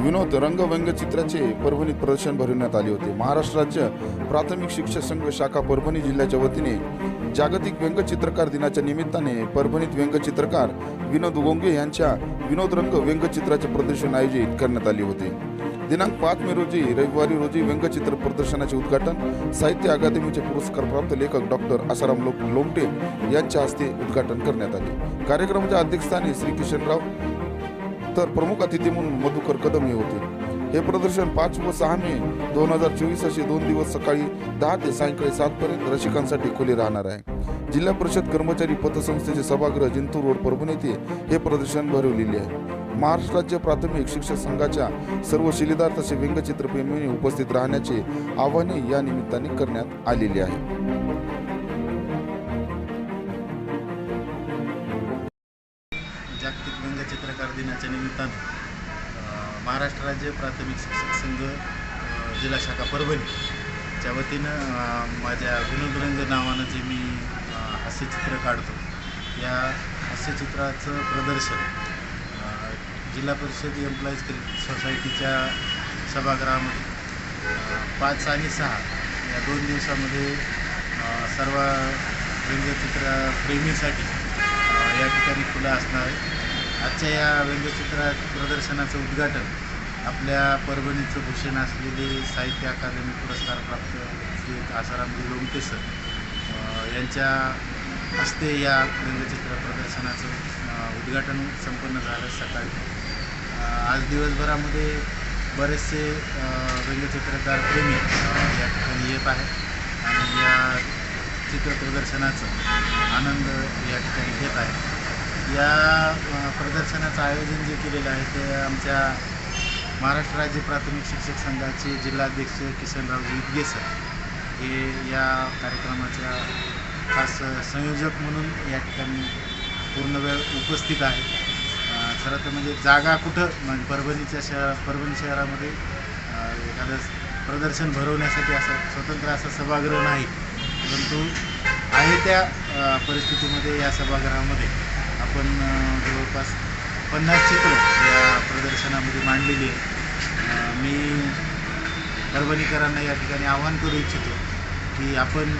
विनोद रंग व्यंगचित्राचे परभणीत प्रदर्शन भरवण्यात आले होते. महाराष्ट्र राज्य प्राथमिक शिक्षक संघ शाखा परभणी जिल्ह्याच्या वतीने जागतिक व्यंगचित्रकार दिनाच्या निमित्ताने परभणीत व्यंगचित्रकार विनोद गोंगे यांच्या विनोद रंग व्यंगचित्राचे प्रदर्शन आयोजित करण्यात आले होते. दिनांक पाच मे रोजी रविवारी रोजी व्यंगचित्र प्रदर्शनाचे उद्घाटन साहित्य अकादमीचे पुरस्कारप्राप्त लेखक डॉक्टर आसाराम लोक लोमटे यांच्या हस्ते उद्घाटन करण्यात आले. कार्यक्रमाच्या अध्यक्षस्थानी श्री किशनराव तर प्रमुख अतिथी म्हणून मधुकर कदम हे होते. हे प्रदर्शन पाच व सहा मे दोन हजार चोवीस असे दोन दिवस सकाळी दहा ते सायंकाळी सात पर्यंत रसिकांसाठी खुले राहणार आहे. जिल्हा परिषद कर्मचारी पतसंस्थेचे सभागृह जिंतूर रोड परभणी येथे हे प्रदर्शन भरवलेले आहे. महाराष्ट्र राज्य प्राथमिक शिक्षक संघाच्या सर्व शिलेदार तसे व्यंगचित्रप्रेमींनी उपस्थित राहण्याचे आवाहनही या निमित्ताने करण्यात आलेले आहे. पत्रकार दिनाच्या निमित्तानं महाराष्ट्र राज्य प्राथमिक शिक्षक संघ जिल्हा शाखा परभणी च्या वतीनं माझ्या विनोदरंग नावानं जे मी हास्यचित्र काढतो या हास्यचित्राचं प्रदर्शन जिल्हा परिषद एम्प्लॉईज क्रेडिट सोसायटीच्या सभागृहामध्ये पाच आणि सहा या दोन दिवसामध्ये सर्व व्यंगचित्र प्रेमीसाठी या ठिकाणी खुलं असणार आहे. आजच्या या व्यंगचित्र प्रदर्शनाचं उद्घाटन आपल्या परभणीचं भूषण असलेले साहित्य अकादमी पुरस्कारप्राप्त श्री आसारामजी लोमटे सर यांच्या हस्ते या व्यंगचित्र प्रदर्शनाचं उद्घाटन संपन्न झालं सकाळी. आज दिवसभरामध्ये बरेचसे व्यंगचित्रकार प्रेमी या ठिकाणी येत आहेत आणि या चित्र प्रदर्शनाचा आनंद या ठिकाणी घेत आहे या प्रदर्शनाचं आयोजन जे केलेलं आहे ते आमच्या महाराष्ट्र राज्य प्राथमिक शिक्षक संघाचे जिल्हाध्यक्ष किसनरावजी इदगे सर. हे या कार्यक्रमाच्या खास संयोजक म्हणून या ठिकाणी पूर्ण वेळ उपस्थित आहेत. खरं तर म्हणजे जागा कुठं? म्हणजे परभणीच्या शहर परभणी शहरामध्ये एखादं प्रदर्शन भरवण्यासाठी असं स्वतंत्र असं सभागृह नाही. परंतु आहे त्या परिस्थितीमध्ये या सभागृहामध्ये. आपण जवळपास पन्नास चित्र या प्रदर्शनामध्ये मांडलेली आहे मी परभणीकरांना या ठिकाणी आवाहन करू इच्छितो की आपण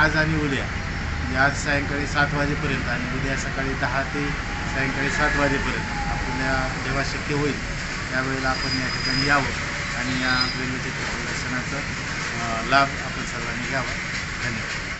आज आणि उद्या म्हणजे आज सायंकाळी सात वाजेपर्यंत आणि उद्या सकाळी दहा ते सायंकाळी सात वाजेपर्यंत आपल्या जेव्हा शक्य होईल त्यावेळेला आपण या ठिकाणी यावं आणि या व्यंगचित्र प्रदर्शनाचा लाभ आपण सर्वांनी घ्यावा. धन्यवाद.